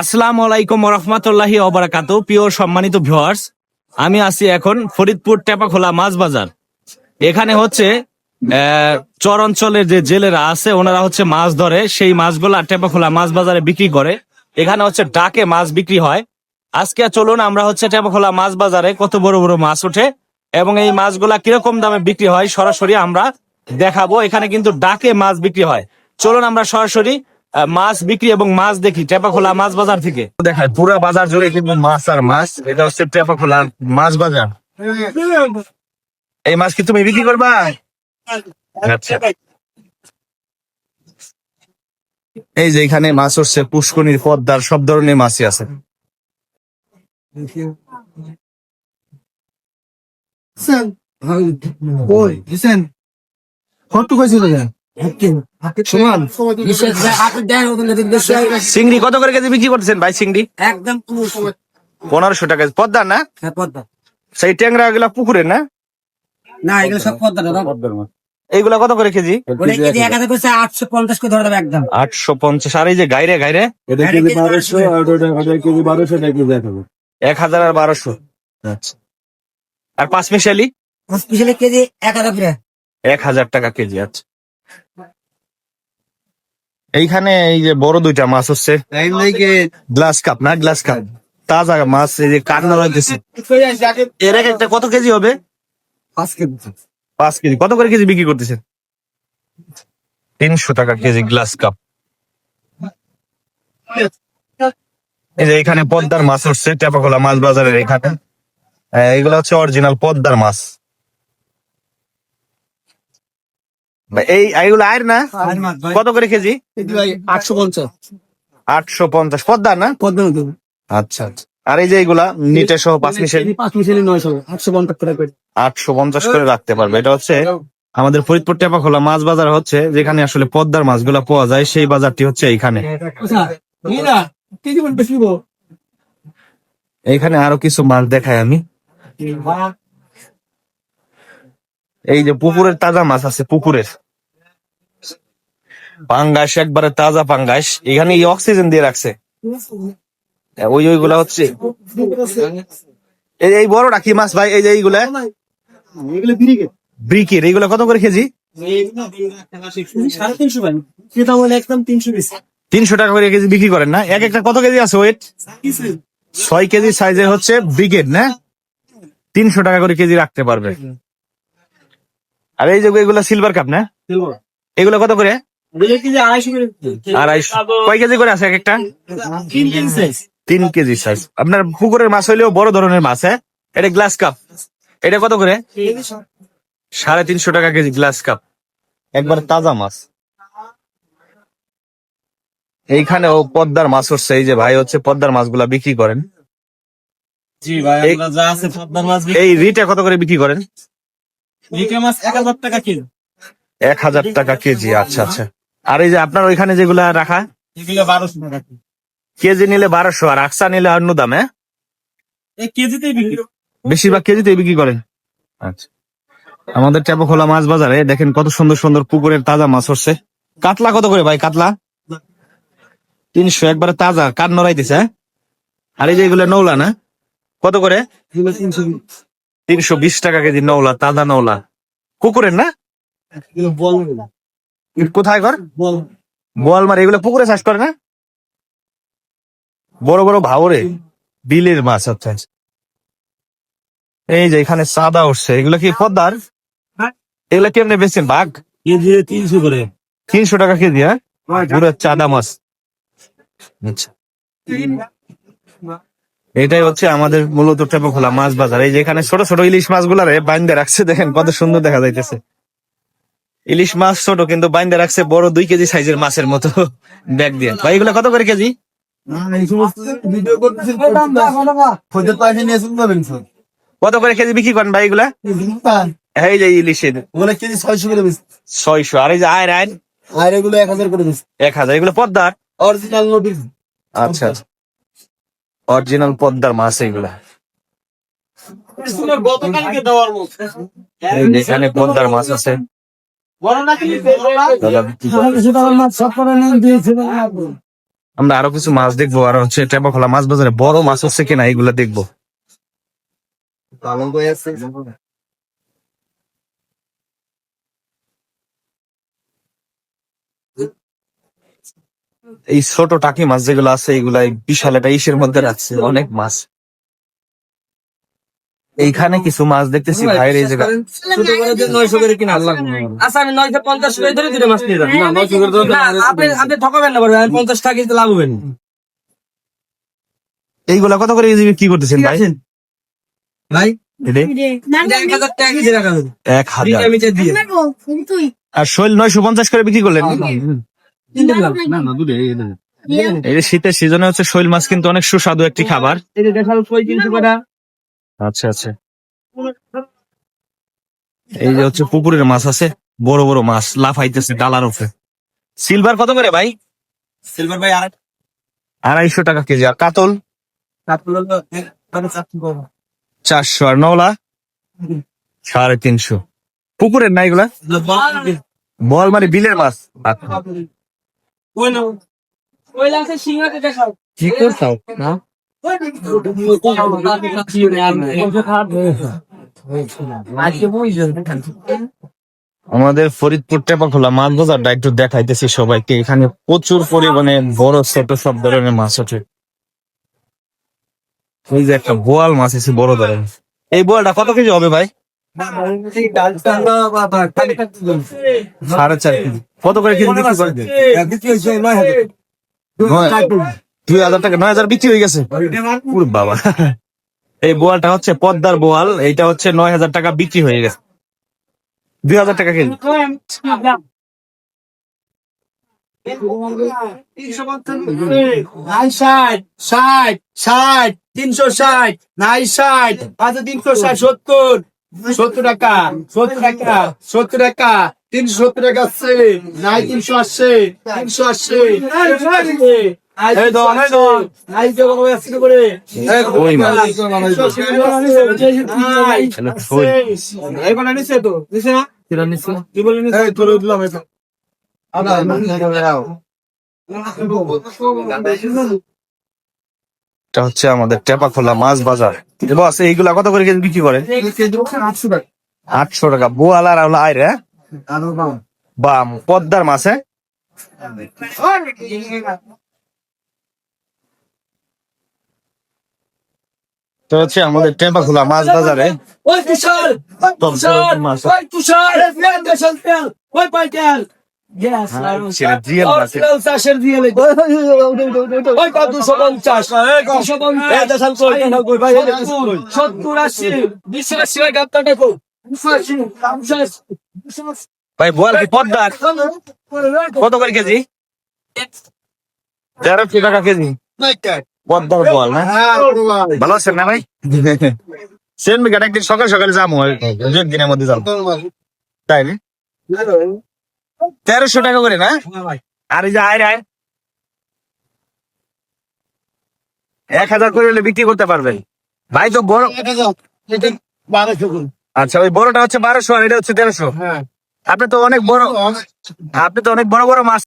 আসসালামু আলাইকুম রহমতুল্লাহি অবরাকাত প্রিয় সম্মানিত ভিউয়ার্স আমি আছি এখন ফরিদপুর টেপাখোলা মাছ বাজার। এখানে হচ্ছে চর অঞ্চলের যে জেলেরা আছে, ওনারা হচ্ছে মাছ ধরে। সেই মাছগুলা টেপাখোলা মাছ বাজারে বিক্রি করে। এখানে হচ্ছে ডাকে মাছ বিক্রি হয়। আজকে চলুন আমরা হচ্ছে টেপাখোলা মাছ বাজারে কত বড় বড় মাছ ওঠে এবং এই মাছগুলা কীরকম দামে বিক্রি হয়, সরাসরি আমরা দেখাবো। এখানে কিন্তু ডাকে মাছ বিক্রি হয়। চলুন আমরা সরাসরি মাছ বিক্রি এবং মাছ দেখি টেপাখোলা মাছ বাজার থেকে। দেখায় পুরা বাজার জুড়ে কিন্তু মাছ আর মাছ এটা হচ্ছে টেপাখোলা মাছ বাজার। এই মাছ কি তুমি বিক্রি করবা? আচ্ছা। এই যে এখানে মাছ হচ্ছে পুষ্কনির পদ্মার সব ধরনের মাছই আছে। কত কইছিল চিংড়ি কত করে কেজি বিক্রি করতেছেন ভাই চিংড়ি? একদম পনেরোশো। টাকা। পদ্মা না? হ্যাঁ পদ্মা। সেই ট্যাংরা গুলা পুকুরে না? না এগুলো সব পদ্মা এইগুলা কত করে কেজি? কেজি আটশো পঞ্চাশ করে ধরে একদম। আটশো পঞ্চাশ। আর এই যে গাইরে গাইরে? কেজি কেজি কেজি এক হাজার। আর বারোশো। আচ্ছা। আর পাঁচ মিশালি? স্পেশালি কেজি এক হাজার এক হাজার টাকা কেজি আচ্ছা। এইখানে এই যে বড় দুইটা মাছ হচ্ছে। গ্লাস কাপ না গ্লাস কাপ? তাজা মাছ এই যে কান্না রয়েছে এর এক একটা কত কেজি হবে? পাঁচ কেজি। পাঁচ কেজি। কত করে কেজি বিক্রি করতেছেন? তিনশো টাকা কেজি গ্লাস কাপ। এই যে এখানে পদ্মার মাছ হচ্ছে টেপাখোলা মাছ বাজারের এখানে। এগুলো হচ্ছে অরিজিনাল পদ্মার মাছ ভাই, এই আয়ের না? কত করে কেজি? আটশো পঞ্চাশ। আটশো পঞ্চাশ। পদ্মা না? পদ্মা আচ্ছা আচ্ছা। আর এই যে এইগুলা নিটে সহ পাঁচ মিশালি? পাঁচ মিশালি নয়শো আটশো পঞ্চাশ করে আটশো পঞ্চাশ করে রাখতে পারবে। এটা হচ্ছে আমাদের ফরিদপুর টেপাখোলা মাছ বাজার হচ্ছে যেখানে আসলে পদ্মার মাছগুলা পাওয়া যায় সেই বাজারটি হচ্ছে এইখানে। গো এইখানে আরও কিছু মাছ দেখাই আমি। এই যে পুকুরের তাজা মাছ আছে, পুকুরের। পাঙ্গাস, একবারে তাজা পাঙ্গাস। এখানে এই অক্সিজেন দিয়ে রাখছে। ওই ওইগুলা হচ্ছে। এই এই বড়টা কি মাছ ভাই? এই যে এইগুলা? ব্রিকের। এইগুলা কত করে কেজি? তিনশো টাকা করে কেজি বিক্রি করেন না? এক একটা কত কেজি আছে ওয়েট? ছয় কেজি সাইজের হচ্ছে ব্রিগেড না? তিনশো টাকা করে কেজি রাখতে পারবে। আর এই যে এগুলা সিলভার কাপ না? এগুলো কত করে? আড়াইশো কয় কেজি করে আছে এক একটা? তিন কেজি সাইজ আপনার পুকুরের মাছ হইলেও বড় ধরনের মাছ হ্যাঁ? এটা গ্লাস কাপ এটা কত করে? সাড়ে তিনশো টাকা কেজি গ্লাস কাপ একবার তাজা মাছ। এইখানে ও পদ্মার মাছ হচ্ছে এই যে ভাই হচ্ছে পদ্মার মাছগুলা বিক্রি করেন। এই রিটা কত করে বিক্রি করেন? মাছ এক হাজার টাকা কিলো এক হাজার টাকা কেজি আচ্ছা আচ্ছা। আর এই যে আপনার ওইখানে যেগুলা রাখা? এগুলো বারোশো টাকা কেজি। নিলে বারোশো আর আকসা নিলে অন্য দাম হ্যাঁ? এই কেজিতেই বিক্রি। বেশিরভাগ কেজিতে বিক্রি করেন। আচ্ছা। আমাদের টেপখোলা মাছ বাজারে দেখেন কত সুন্দর সুন্দর পুকুরের তাজা মাছ হচ্ছে। কাতলা কত করে ভাই কাতলা? তিনশো একবারে তাজা কাঠ নড়াইতেছে হ্যাঁ? আর এই যে এগুলো নৌলা না? কত করে? তিনশো। তিনশো বিশ টাকা কেজি নৌলা তাজা নৌলা পুকুরের না? কোথায় ঘর? বল। বোয়ালমার এগুলো পুকুরে চাষ করে না? বড় বড় ভাওরে বিলের মাছ আচ্ছা। এই যে এখানে সাদা উঠছে এগুলো কি পদ্মার? হ্যাঁ। এগুলো কেমনে বেচছেন বাঘ? তিনশো করে। তিনশো টাকা কেজি হ্যাঁ? পুরো চাদা মাছ। আচ্ছা। এটাই হচ্ছে আমাদের মূলত টেপখোলা মাছ বাজার। এই যেখানে ছোট ছোট ইলিশ মাছ মাছগুলারে বাইন্দে রাখছে দেখেন কত সুন্দর দেখা যাইতেছে। ইলিশ মাছ ছোট কিন্তু বাইন্দে রাখছে বড় দুই কেজি সাইজের মাছের মতো ব্যাগ দিয়ে। ভাই এগুলো কত করে কেজি? কত করে কেজি বিক্রি করেন ভাই এগুলা? এই যে ইলিশের কেজি ছয়শো। করে ছয়শো আর এই যে আয়ের আয়ের? আর এগুলো এক হাজার করে এক হাজার। এগুলো পদ্মার? অরিজিনাল নোটিস আচ্ছা। অরিজিনাল পদ্মার মাছ এগুলা। এখানে পদ্মার মাছ আছে। আমরা আরও কিছু মাছ দেখব আর হচ্ছে টেপা খোলা মাছ বাজারে বড় মাছ হচ্ছে কিনা এগুলা দেখব পালন করে আছে এই ছোট টাকি মাছ যেগুলো আছে এগুলা এই বিশাল একটা ইসের মধ্যে রাখছে অনেক মাছ। এইখানে কিছু মাছ দেখতেছি ভাইয়ের এই জায়গা ছোট করে দিয়ে নয়শো করে কিনা আচ্ছা আমি নয়শো পঞ্চাশ করে ধরে দুটো মাছ নিয়ে যাব। আপনি আপনি ঠকাবেন না বলবেন পঞ্চাশ টাকা দিতে লাভ হবেন এইগুলা কত করে কি করতেছেন ভাই? ভাই? এক হাজার আর শৈল নয়শো পঞ্চাশ করে বিক্রি করলেন? এই শীতের সিজনে হচ্ছে শৈল মাছ কিন্তু অনেক সুস্বাদু একটি খাবার। আচ্ছা আচ্ছা। এই যে হচ্ছে পুকুরের মাছ আছে বড় বড় মাছ লাফাইতেছে ডালার উপরে। সিলভার কত করে ভাই? সিলভার ভাই আড়াইশো টাকা কেজি। আর কাতল? চারশো চারশো। আর নওলা? সাড়ে তিনশো। পুকুরের না এগুলা? বল মানে বিলের মাছ। কি করতাম না আমাদের ফরিদপুর টেপা খোলা মাছ বাজারটা একটু দেখাইতেছি সবাইকে। এখানে প্রচুর পরিমাণে বড় ছোট সব ধরনের মাছ আছে। এই যে একটা বোয়াল মাছ আছে বড় ধরনের। এই বোয়ালটা কত কেজি হবে ভাই? সাড়ে চার কেজি। কত করে কেজি বিক্রি করে নয়- দুই হাজার টাকা নয় হাজার বিক্রি হয়ে গেছে? বাবা। এই বোয়ালটা হচ্ছে পদ্মার বোয়াল এইটা হচ্ছে নয় হাজার টাকা বিক্রি হয়ে গেছে। দুই হাজার টাকা কেজি। নাই ষাট ষাট ষাট তিনশো ষাট নাই ষাট আচ্ছা তিনশো ষাট সত্তর। সত্তর টাকা সত্তর টাকা সত্তর টাকা তিনশো সত্তর টাকা আসছে নাই তিনশো আসছে। তিনশো আসছে এই এটা হচ্ছে আমাদের টেপা খোলা মাছ বাজার। বস এইগুলা কত করে কেজি বিক্রি করে? আটশো টাকা। বোয়াল আর হলো আইরে হ্যাঁ? বাম। পদ্মার মাছ হ্যাঁ? তো হচ্ছে আমাদের টেপা খোলা মাছ বাজারে। মাছ ভাই বোয়াল কি পদ্মার কত করে কেজি তেরোশো টাকা কেজি পদ্মার বোয়াল না ভালো আছেন না ভাই সেন বিঘাট একদিন সকাল সকালে যাব একদিনের মধ্যে যাব তাই না তেরোশো টাকা করে না? আর এই যে আয় আয়। এক হাজার করে হলে বিক্রি করতে পারবে। ভাই তো বড় আচ্ছা ওই বড়টা হচ্ছে বারোশো আর এটা হচ্ছে তেরোশো। হ্যাঁ। আপনি তো অনেক বড় আপনি তো অনেক বড় বড় মাছ